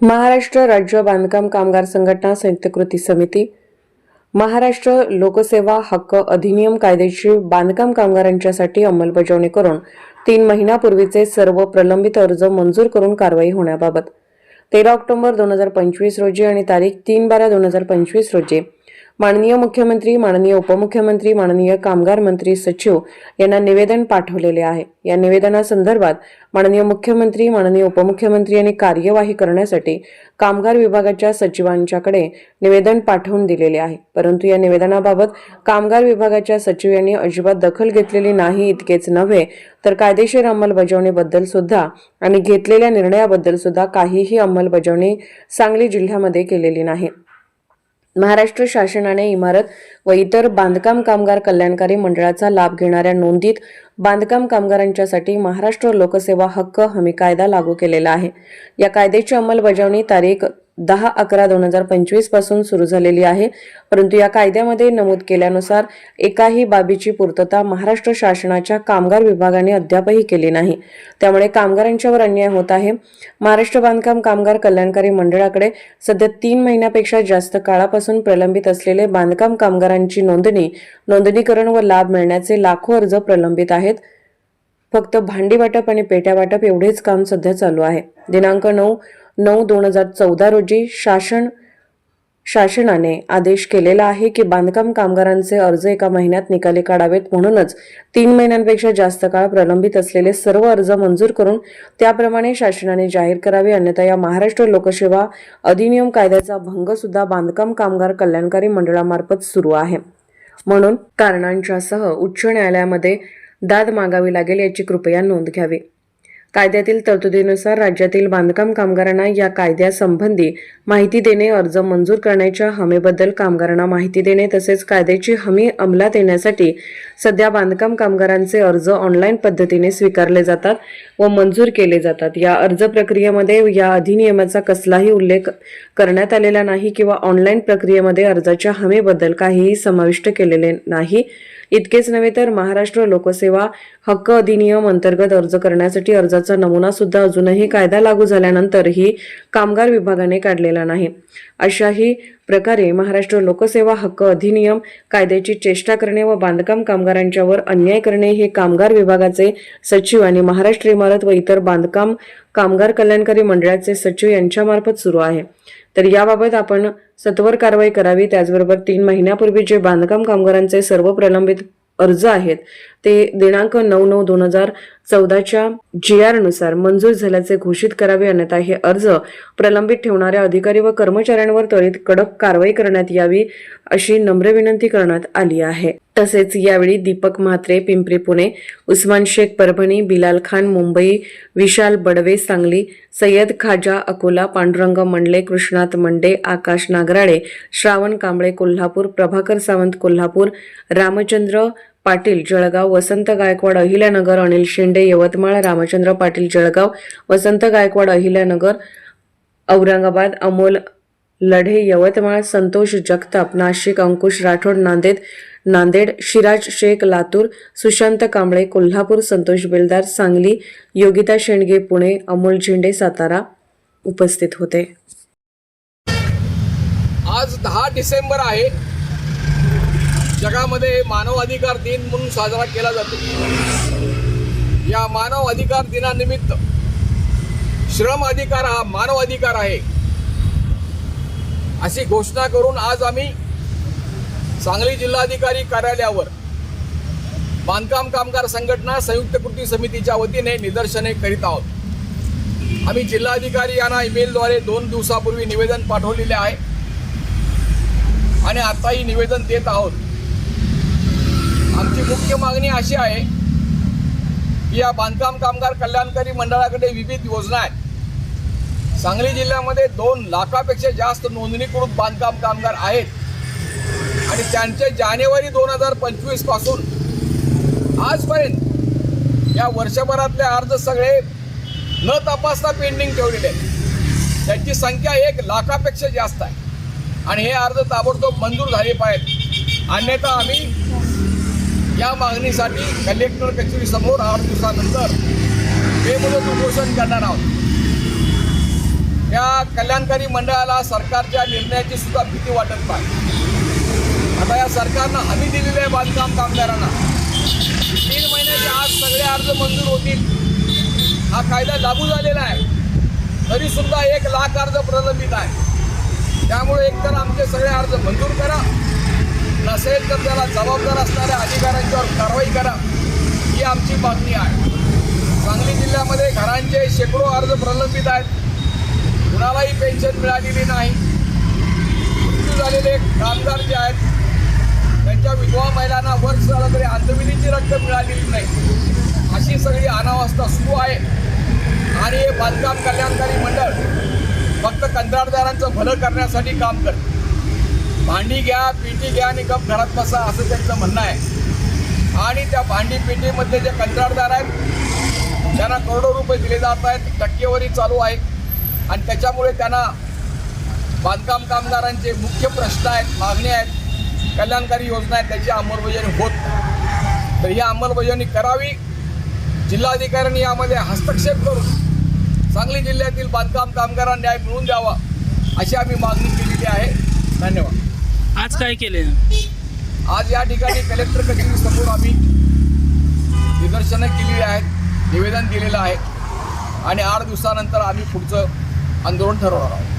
महाराष्ट्र राज्य बांधकाम कामगार संघटना संयुक्त कृती समिती. महाराष्ट्र लोकसेवा हक्क अधिनियम कायद्याची बांधकाम कामगारांच्यासाठी अंमलबजावणी करून तीन महिन्यापूर्वीचे सर्व प्रलंबित अर्ज मंजूर करून कारवाई होण्याबाबत. तेरा ऑक्टोबर दोन हजार पंचवीस रोजी आणि तारीख तीन बारा दोन हजार पंचवीस रोजी माननीय मुख्यमंत्री माननीय उपमुख्यमंत्री माननीय कामगार मंत्री सचिव यांना निवेदन पाठवलेले आहे. या निवेदनासंदर्भात माननीय मुख्यमंत्री माननीय उपमुख्यमंत्री यांनी कार्यवाही करण्यासाठी कामगार विभागाच्या सचिवांच्याकडे निवेदन पाठवून दिलेले आहे. परंतु या निवेदनाबाबत कामगार विभागाच्या सचिव यांनी अजिबात दखल घेतलेली नाही इतकेच नव्हे तर कायदेशीर अंमलबजावणीबद्दल सुद्धा आणि घेतलेल्या निर्णयाबद्दल सुद्धा काहीही अंमलबजावणी सांगली जिल्ह्यामध्ये केलेली नाही. महाराष्ट्र शासनाने इमारत व इतर बांधकाम कामगार कल्याणकारी मंडळाचा लाभ घेणाऱ्या नोंदीत बांधकाम कामगारांच्यासाठी महाराष्ट्र लोकसेवा हक्क हमी कायदा लागू केलेला आहे. या कायद्याची अंमलबजावणी तारीख दहा अकरा दोन हजार पंचवीसपासून सुरू झालेली आहे. परंतु या कायद्यामध्ये नमूद केल्यानुसार एकाही बाबीची पूर्तता महाराष्ट्र शासनाच्या कामगार विभागाने अद्यापही केली नाही. त्यामुळे कामगारांच्यावर अन्याय होत आहे. महाराष्ट्र बांधकाम कामगार कल्याणकारी मंडळाकडे सध्या तीन महिन्यापेक्षा जास्त काळापासून प्रलंबित असलेले बांधकाम कामगारांची नोंदणी नोंदणीकरण व लाभ मिळण्याचे लाखो अर्ज प्रलंबित आहेत. फक्त भांडी वाटप आणि पेट्या वाटप एवढेच काम सध्या चालू आहे. दिनांक नऊ नऊ दोन हजार चौदा रोजी शासन शासनाने आदेश केलेला आहे की बांधकाम कामगारांचे अर्ज एका महिन्यात निकाली काढावेत. म्हणूनच तीन महिन्यांपेक्षा जास्त काळ प्रलंबित असलेले सर्व अर्ज मंजूर करून त्याप्रमाणे शासनाने जाहीर करावे. अन्यथा या महाराष्ट्र लोकसेवा अधिनियम कायद्याचा भंग सुद्धा बांधकाम कामगार कल्याणकारी मंडळामार्फत सुरू आहे. म्हणून कारणांच्यासह उच्च न्यायालयामध्ये दाद मागावी लागेल याची कृपया नोंद घ्यावी. कायद्यातील तरतुदीनुसार राज्यातील बांधकाम कामगारांना या कायद्यासंबंधी माहिती देणे अर्ज मंजूर करण्याच्या हमीबद्दल कामगारांना माहिती देणे तसेच कायद्याची हमी अंमलात येण्यासाठी सध्या बांधकाम कामगारांचे अर्ज ऑनलाईन पद्धतीने स्वीकारले जातात व मंजूर केले जातात. या अर्ज प्रक्रियेमध्ये या अधिनियमाचा कसलाही उल्लेख करण्यात आलेला नाही किंवा ऑनलाईन प्रक्रियेमध्ये अर्जाच्या हमीबद्दल काहीही समाविष्ट केलेले नाही. इतकेच नव्हे तर महाराष्ट्र लोकसेवा हक्क अधिनियम अंतर्गत अर्ज करण्यासाठी अर्ज अर्जाचा नमुना सुद्धा अजूनही कायदा लागू झाल्यानंतरही कामगार विभागाने काढलेला नाही. अशाही प्रकारे महाराष्ट्र लोकसेवा हक्क अधिनियम कायद्याची चेष्टा करणे व बांधकाम कामगारांच्यावर अन्याय करणे हे कामगार विभागाचे सचिव आणि महाराष्ट्र इमारत व इतर बांधकाम कामगार कल्याणकारी मंडळाचे सचिव यांच्यामार्फत सुरू आहे. तर याबाबत आपण सत्वर कारवाई करावी त्याचबरोबर तीन महिन्यापूर्वी जे बांधकाम कामगारांचे सर्व प्रलंबित अर्ज आहेत ते दिनांक नऊ नऊ दोन हजार चौदाच्या जी आरनुसार मंजूर झाल्याचे घोषित करावे अन्यथा हे अर्ज प्रलंबित ठेवणाऱ्या अधिकारी व कर्मचाऱ्यांवर त्वरित कडक कारवाई करण्यात यावी अशी नम्र विनंती करण्यात आली आहे. तसेच यावेळी दीपक म्हात्रे पिंपरी पुणे उस्मान शेख परभणी बिलाल खान मुंबई विशाल बडवे सांगली सय्यद खाजा अकोला पांडुरंग मंडले कृष्णात मंडे आकाश नागराळे श्रावण कांबळे कोल्हापूर प्रभाकर सावंत कोल्हापूर रामचंद्र पाटील जळगाव वसंत गायकवाड अहिल्यानगर अनिल शेंडे यवतमाळ रामचंद्र पाटील जळगाव वसंत गायकवाड अहिल्यानगर औरंगाबाद अमोल लढे यवतमाळ संतोष जगताप नाशिक अंकुश राठोड नांदेड नांदेड शिराज शेख लातूर सुशांत कांबळे कोल्हापूर संतोष बेलदार सांगली योगिता शेंडगे पुणे अमोल झेंडे सातारा उपस्थित होते. आज दहा डिसेंबर आहे. जगामध्ये मानव अधिकार दिन म्हणून साजरा केला जातो. या मानव अधिकार दिनानिमित्त श्रम अधिकार हा मानव अधिकार आहे. अशी घोषणा करून आज आम्ही सांगली जिल्हाधिकारी कार्यालयावर बांधकाम कामगार संघटना संयुक्त कृती समितीच्या वतीने निदर्शने करीत आहोत. आम्ही जिल्हाधिकारी यांना ईमेलद्वारे दोन दिवसापूर्वी निवेदन पाठवलेले आहे. आणि आताही निवेदन देत आहोत. आमची मुख्य मागणी अशी आहे की या बांधकाम कामगार कल्याणकारी मंडळाकडे विविध योजना आहेत. सांगली जिल्ह्यामध्ये दोन लाखापेक्षा जास्त नोंदणीकृत बांधकाम कामगार आहेत. आणि त्यांचे जानेवारी दोन हजार पंचवीसपासून आजपर्यंत या वर्षभरातले अर्ज सगळे न तपासता पेंडिंग ठेवलेले आहेत. त्यांची संख्या एक लाखापेक्षा जास्त आहे. आणि हे अर्ज ताबडतोब मंजूर झाले पाहिजेत. अन्यथा आम्ही या मागणीसाठी कलेक्टर कचेरीसमोर आठ दिवसानंतर बेमुदत उपोषण करणार आहोत. या कल्याणकारी मंडळाला सरकारच्या निर्णयाची सुद्धा भीती वाटत नाही. आता या सरकारनं हमी दिलेलं आहे बांधकाम कामगारांना. तीन महिन्याच्या आज सगळे अर्ज मंजूर होतील. हा कायदा लागू झालेला आहे. तरी सुद्धा एक लाख अर्ज प्रलंबित आहे. त्यामुळे एकतर आमचे सगळे अर्ज मंजूर करा. नसेल तर त्याला जबाबदार असणाऱ्या अधिकाऱ्यांच्यावर कारवाई करा ही आमची मागणी आहे. सांगली जिल्ह्यामध्ये घरांचे शेकडो अर्ज प्रलंबित आहेत. कुणालाही पेन्शन मिळालेली नाही. मृत्यू झालेले कामगार जे आहेत त्यांच्या विधवा महिलांना वर्ष झालं तरी अंतविधीची रक्कम मिळालेली नाही. अशी सगळी अनावस्था सुरू आहे. आणि हे बांधकाम कल्याणकारी मंडळ फक्त कंत्राटदारांचं भलं करण्यासाठी काम करते. भांडी घ्या पेटी घ्या आणि गप घरात बसा असं त्यांचं म्हणणं आहे. आणि त्या भांडी पेटीमधले जे कंत्राटदार आहेत त्यांना करोडो रुपये दिले जात आहेत टक्केवारी चालू आहे. आणि त्याच्यामुळे त्यांना बांधकाम कामगारांचे मुख्य प्रश्न आहेत मागणी आहेत कल्याणकारी योजना आहेत त्याची अंमलबजावणी होत नाही. तर ही अंमलबजावणी करावी. जिल्हाधिकाऱ्यांनी यामध्ये हस्तक्षेप करून सांगली जिल्ह्यातील बांधकाम कामगारांना न्याय मिळवून द्यावा अशी आम्ही मागणी केलेली आहे. धन्यवाद. आज काय केले? आज या ठिकाणी कलेक्टर कचेरी समोर आम्ही निदर्शनं केलेली आहेत निवेदन दिलेलं आहे. आणि आठ दिवसानंतर आम्ही पुढचं आंदोलन ठरवणार आहोत.